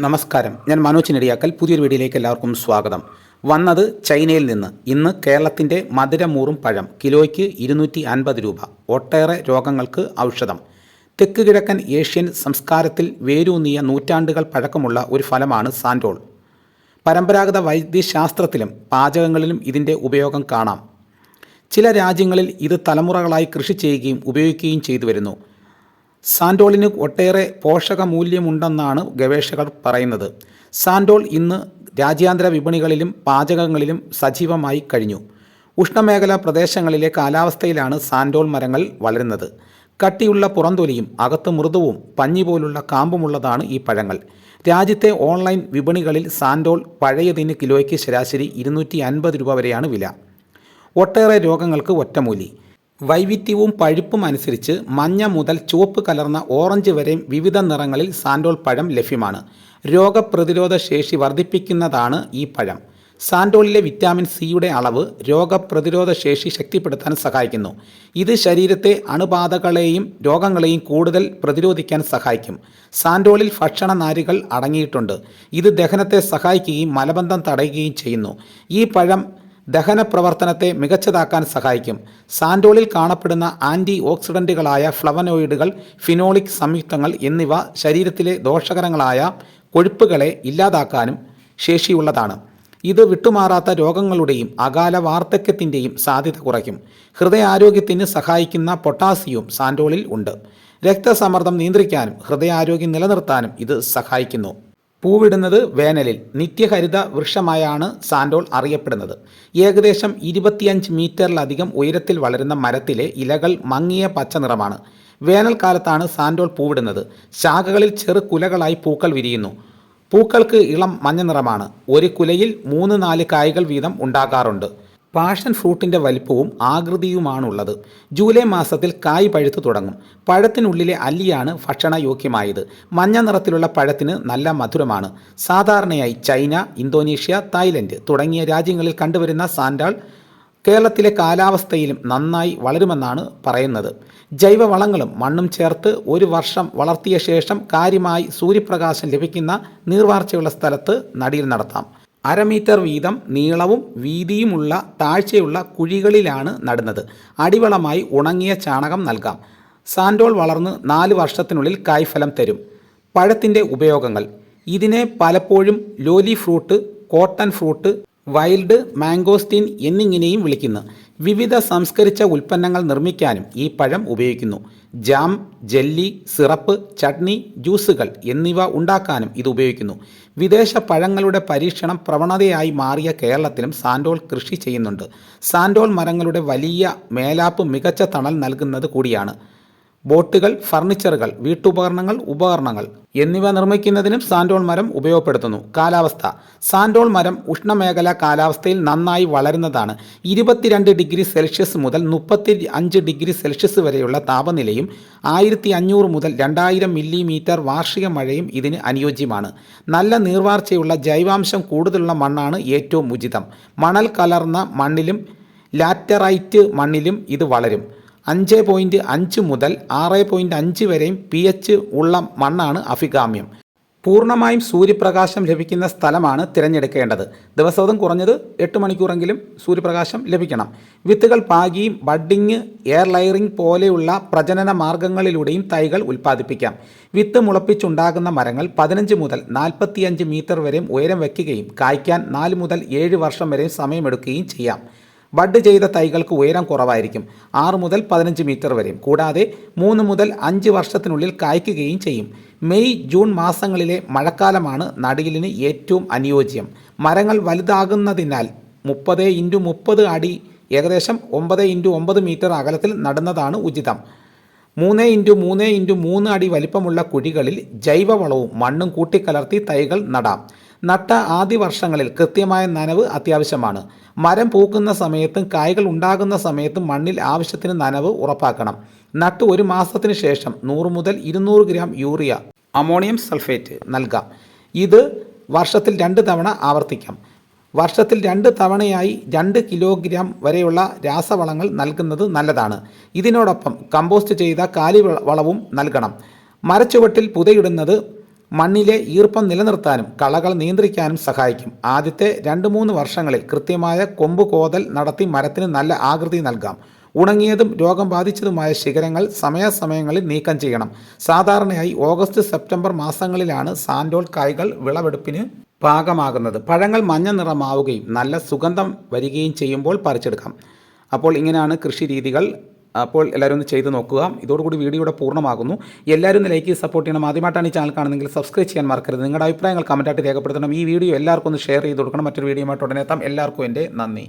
നമസ്കാരം. ഞാൻ മനോജ് നെടിയാക്കൽ. പുതിയൊരു വീഡിയോയിലേക്ക് എല്ലാവർക്കും സ്വാഗതം. വന്നത് ചൈനയിൽ നിന്ന്. ഇന്ന് കേരളത്തിന്റെ മധുരമൂറും പഴം. കിലോയ്ക്ക് ഇരുന്നൂറ്റി അൻപത് രൂപ. ഒട്ടേറെ രോഗങ്ങൾക്ക് ഔഷധം. തെക്ക് കിഴക്കൻ ഏഷ്യൻ സംസ്കാരത്തിൽ വേരൂന്നിയ നൂറ്റാണ്ടുകൾ പഴക്കമുള്ള ഒരു ഫലമാണ് സാൻഡോൾ. പരമ്പരാഗത വൈദ്യശാസ്ത്രത്തിലും പാചകങ്ങളിലും ഇതിന്റെ ഉപയോഗം കാണാം. ചില രാജ്യങ്ങളിൽ ഇത് തലമുറകളായി കൃഷി ചെയ്യുകയും ഉപയോഗിക്കുകയും ചെയ്തു വരുന്നു. സാൻഡോളിന് ഒട്ടേറെ പോഷക മൂല്യമുണ്ടെന്നാണ് ഗവേഷകർ പറയുന്നത്. സാൻഡോൾ ഇന്ന് രാജ്യാന്തര വിപണികളിലും പാചകങ്ങളിലും സജീവമായി കഴിഞ്ഞു. ഉഷ്ണമേഖലാ പ്രദേശങ്ങളിലെ കാലാവസ്ഥയിലാണ് സാൻഡോൾ മരങ്ങൾ വളരുന്നത്. കട്ടിയുള്ള പുറന്തൊലിയും അകത്ത് മൃദുവും പഞ്ഞി പോലുള്ള കാമ്പുമുള്ളതാണ് ഈ പഴങ്ങൾ. രാജ്യത്തെ ഓൺലൈൻ വിപണികളിൽ സാൻഡോൾ പഴയതിന് കിലോയ്ക്ക് ശരാശരി ഇരുന്നൂറ്റി അൻപത് രൂപ വരെയാണ് വില. ഒട്ടേറെ രോഗങ്ങൾക്ക് ഒറ്റമൂലി. വൈവിധ്യവും പഴുപ്പും അനുസരിച്ച് മഞ്ഞ മുതൽ ചുവപ്പ് കലർന്ന ഓറഞ്ച് വരെയും വിവിധ നിറങ്ങളിൽ സാൻഡോൾ പഴം ലഭ്യമാണ്. രോഗപ്രതിരോധ ശേഷി വർദ്ധിപ്പിക്കുന്നതാണ് ഈ പഴം. സാൻഡോളിലെ വിറ്റാമിൻ സിയുടെ അളവ് രോഗപ്രതിരോധ ശേഷി ശക്തിപ്പെടുത്താൻ സഹായിക്കുന്നു. ഇത് ശരീരത്തെ അണുബാധകളെയും രോഗങ്ങളെയും കൂടുതൽ പ്രതിരോധിക്കാൻ സഹായിക്കും. സാൻഡോളിൽ ഭക്ഷണ നാരുകൾ അടങ്ങിയിട്ടുണ്ട്. ഇത് ദഹനത്തെ സഹായിക്കുകയും മലബന്ധം തടയുകയും ചെയ്യുന്നു. ഈ പഴം ദഹന പ്രവർത്തനത്തെ മികച്ചതാക്കാൻ സഹായിക്കും. സാൻഡോളിൽ കാണപ്പെടുന്ന ആന്റി ഓക്സിഡന്റുകളായ ഫ്ലവനോയിഡുകൾ ഫിനോളിക് സംയുക്തങ്ങൾ എന്നിവ ശരീരത്തിലെ ദോഷകരങ്ങളായ കൊഴുപ്പുകളെ ഇല്ലാതാക്കാനും ശേഷിയുള്ളതാണ്. ഇത് വിട്ടുമാറാത്ത രോഗങ്ങളുടെയും അകാല വാർദ്ധക്യത്തിന്റെയും സാധ്യത കുറയ്ക്കും. ഹൃദയാരോഗ്യത്തിന് സഹായിക്കുന്ന പൊട്ടാസ്യവും സാൻഡോളിൽ ഉണ്ട്. രക്തസമ്മർദ്ദം നിയന്ത്രിക്കാനും ഹൃദയാരോഗ്യം നിലനിർത്താനും ഇത് സഹായിക്കുന്നു. പൂവിടുന്നത് വേനലിൽ. നിത്യഹരിത വൃക്ഷമായാണ് സാൻഡോൾ അറിയപ്പെടുന്നത്. ഏകദേശം ഇരുപത്തിയഞ്ച് മീറ്ററിലധികം ഉയരത്തിൽ വളരുന്ന മരത്തിലെ ഇലകൾ മങ്ങിയ പച്ച നിറമാണ്. വേനൽക്കാലത്താണ് സാൻഡോൾ പൂവിടുന്നത്. ശാഖകളിൽ ചെറു കുലകളായി പൂക്കൾ വിരിയുന്നു. പൂക്കൾക്ക് ഇളം മഞ്ഞ നിറമാണ്. ഒരു കുലയിൽ മൂന്ന് നാല് കായ്കൾ വീതം ഉണ്ടാകാറുണ്ട്. പാഷൻ ഫ്രൂട്ടിന്റെ വലിപ്പവും ആകൃതിയുമാണുള്ളത്. ജൂലൈ മാസത്തിൽ കായ് പഴുത്തു തുടങ്ങും. പഴത്തിനുള്ളിലെ അല്ലിയാണ് ഭക്ഷണയോഗ്യമായത്. മഞ്ഞ നിറത്തിലുള്ള പഴത്തിന് നല്ല മധുരമാണ്. സാധാരണയായി ചൈന ഇന്തോനേഷ്യ തായ്ലൻഡ് തുടങ്ങിയ രാജ്യങ്ങളിൽ കണ്ടുവരുന്ന സാൻഡാൾ കേരളത്തിലെ കാലാവസ്ഥയിലും നന്നായി വളരുമെന്നാണ് പറയുന്നത്. ജൈവവളങ്ങളും മണ്ണും ചേർത്ത് ഒരു വർഷം വളർത്തിയ ശേഷം കാര്യമായി സൂര്യപ്രകാശം ലഭിക്കുന്ന നീർവാർച്ചയുള്ള സ്ഥലത്ത് നടിയിൽ നടത്താം. അര മീറ്റർ വീതം നീളവും വീതിയുമുള്ള താഴ്ചയുള്ള കുഴികളിലാണ് നടുന്നത്. അടിവളമായി ഉണങ്ങിയ ചാണകം നൽകാം. സാൻഡോൾ വളർന്ന് നാല് വർഷത്തിനുള്ളിൽ കായ്ഫലം തരും. പഴത്തിന്റെ ഉപയോഗങ്ങൾ. ഇതിനെ പലപ്പോഴും loli fruit cotton fruit wild mangosteen എന്നിങ്ങനെയും വിളിക്കുന്നു. വിവിധ സംസ്കരിച്ച ഉൽപ്പന്നങ്ങൾ നിർമ്മിക്കാനും ഈ പഴം ഉപയോഗിക്കുന്നു. ജാം ജെല്ലി സിറപ്പ് ചട്നി ജ്യൂസുകൾ എന്നിവ ഉണ്ടാക്കാനും ഇത് ഉപയോഗിക്കുന്നു. വിദേശ പഴങ്ങളുടെ പരീക്ഷണം പ്രവണതയായി മാറിയ കേരളത്തിലും സാൻഡോൾ കൃഷി ചെയ്യുന്നുണ്ട്. സാൻഡോൾ മരങ്ങളുടെ വലിയ മേലാപ്പ് മികച്ച തണൽ നൽകുന്നത് കൂടിയാണ്. ബോട്ടുകൾ ഫർണിച്ചറുകൾ വീട്ടുപകരണങ്ങൾ ഉപകരണങ്ങൾ എന്നിവ നിർമ്മിക്കുന്നതിനും സാൻഡോൾ മരം ഉപയോഗപ്പെടുത്തുന്നു. കാലാവസ്ഥ. സാൻഡോൾ മരം ഉഷ്ണമേഖലാ കാലാവസ്ഥയിൽ നന്നായി വളരുന്നതാണ്. ഇരുപത്തിരണ്ട് ഡിഗ്രി സെൽഷ്യസ് മുതൽ മുപ്പത്തി അഞ്ച് ഡിഗ്രി സെൽഷ്യസ് വരെയുള്ള താപനിലയും ആയിരത്തി അഞ്ഞൂറ് മുതൽ രണ്ടായിരം മില്ലിമീറ്റർ വാർഷിക മഴയും ഇതിന് അനുയോജ്യമാണ്. നല്ല നീർവാർച്ചയുള്ള ജൈവാംശം കൂടുതലുള്ള മണ്ണാണ് ഏറ്റവും ഉചിതം. മണൽ കലർന്ന മണ്ണിലും ലാറ്ററൈറ്റ് മണ്ണിലും ഇത് വളരും. അഞ്ച് പോയിന്റ് അഞ്ച് മുതൽ ആറ് പോയിന്റ് അഞ്ച് വരെയും പി എച്ച് ഉള്ള മണ്ണാണ് അഭികാമ്യം. പൂർണമായും സൂര്യപ്രകാശം ലഭിക്കുന്ന സ്ഥലമാണ് തിരഞ്ഞെടുക്കേണ്ടത്. ദിവസവും കുറഞ്ഞത് എട്ട് മണിക്കൂറെങ്കിലും സൂര്യപ്രകാശം ലഭിക്കണം. വിത്തുകൾ പാകിയും ബഡ്ഡിങ് എയർ ലയറിംഗ് പോലെയുള്ള പ്രജനന മാർഗങ്ങളിലൂടെയും തൈകൾ ഉൽപ്പാദിപ്പിക്കാം. വിത്ത് മുളപ്പിച്ചുണ്ടാകുന്ന മരങ്ങൾ പതിനഞ്ച് മുതൽ നാൽപ്പത്തിയഞ്ച് മീറ്റർ വരെയും ഉയരം വയ്ക്കുകയും കായ്ക്കാൻ നാല് മുതൽ ഏഴ് വർഷം വരെയും സമയമെടുക്കുകയും ചെയ്യാം. ബഡ് ചെയ്ത തൈകൾക്ക് ഉയരം കുറവായിരിക്കും. ആറ് മുതൽ പതിനഞ്ച് മീറ്റർ വരെയും. കൂടാതെ മൂന്ന് മുതൽ അഞ്ച് വർഷത്തിനുള്ളിൽ കായ്ക്കുകയും ചെയ്യും. മെയ് ജൂൺ മാസങ്ങളിലെ മഴക്കാലമാണ് നടിയിലിന് ഏറ്റവും അനുയോജ്യം. മരങ്ങൾ വലുതാകുന്നതിനാൽ മുപ്പത് ഇന്റു മുപ്പത് അടി ഏകദേശം ഒമ്പത് ഇന്റു ഒമ്പത് മീറ്റർ അകലത്തിൽ നടുന്നതാണ് ഉചിതം. മൂന്ന് ഇന്റു മൂന്ന് ഇന്റു മൂന്ന് അടി വലിപ്പമുള്ള കുഴികളിൽ ജൈവവളവും മണ്ണും കൂട്ടിക്കലർത്തി തൈകൾ നടാം. നട്ട ആദ്യ വർഷങ്ങളിൽ കൃത്യമായ നനവ് അത്യാവശ്യമാണ്. മരം പൂക്കുന്ന സമയത്തും കായ്കൾ ഉണ്ടാകുന്ന സമയത്തും മണ്ണിൽ ആവശ്യത്തിന് നനവ് ഉറപ്പാക്കണം. നട്ട് ഒരു മാസത്തിന് ശേഷം നൂറ് മുതൽ ഇരുന്നൂറ് ഗ്രാം യൂറിയ അമോണിയം സൾഫേറ്റ് നൽകാം. ഇത് വർഷത്തിൽ രണ്ട് തവണ ആവർത്തിക്കാം. വർഷത്തിൽ രണ്ട് തവണയായി രണ്ട് കിലോഗ്രാം വരെയുള്ള രാസവളങ്ങൾ നൽകുന്നത് നല്ലതാണ്. ഇതിനോടൊപ്പം കമ്പോസ്റ്റ് ചെയ്ത കാലി വളവും നൽകണം. മരച്ചുവട്ടിൽ പുതയിടുന്നത് മണ്ണിലെ ഈർപ്പം നിലനിർത്താനും കളകൾ നിയന്ത്രിക്കാനും സഹായിക്കും. ആദ്യത്തെ രണ്ട് മൂന്ന് വർഷങ്ങളിൽ കൃത്യമായ കൊമ്പ് കോതൽ നടത്തി മരത്തിന് നല്ല ആകൃതി നൽകാം. ഉണങ്ങിയതും രോഗം ബാധിച്ചതുമായ ശിഖരങ്ങൾ സമയാസമയങ്ങളിൽ നീക്കം ചെയ്യണം. സാധാരണയായി ഓഗസ്റ്റ് സെപ്റ്റംബർ മാസങ്ങളിലാണ് സാൻഡോൾ കായ്കൾ വിളവെടുപ്പിന് പാകമാകുന്നത്. പഴങ്ങൾ മഞ്ഞ നിറമാവുകയും നല്ല സുഗന്ധം വരികയും ചെയ്യുമ്പോൾ പറിച്ചെടുക്കാം. അപ്പോൾ ഇങ്ങനെയാണ് കൃഷി രീതികൾ അപ്പോൾ എല്ലാവരും ഒന്ന് ചെയ്ത് നോക്കുക. ഇതോടുകൂടി വീഡിയോയുടെ പൂർണമാകുന്നു. എല്ലാവരും ഒന്ന് ലൈക്ക് സപ്പോർട്ട് ചെയ്യണം. ആദ്യമായിട്ടാണ് ഈ ചാനൽ കാണുന്നതെങ്കിൽ സബ്സ്ക്രൈബ് ചെയ്യാൻ മറക്കരുത്. നിങ്ങളുടെ അഭിപ്രായങ്ങൾ കമന്റായിട്ട് രേഖപ്പെടുത്തണം. ഈ വീഡിയോ എല്ലാവർക്കും ഒന്ന് ഷെയർ ചെയ്ത് കൊടുക്കണം. മറ്റൊരു വീഡിയോയുമായിട്ട് ഉടനെ എത്താം. എല്ലാവർക്കും എന്റെ നന്ദി.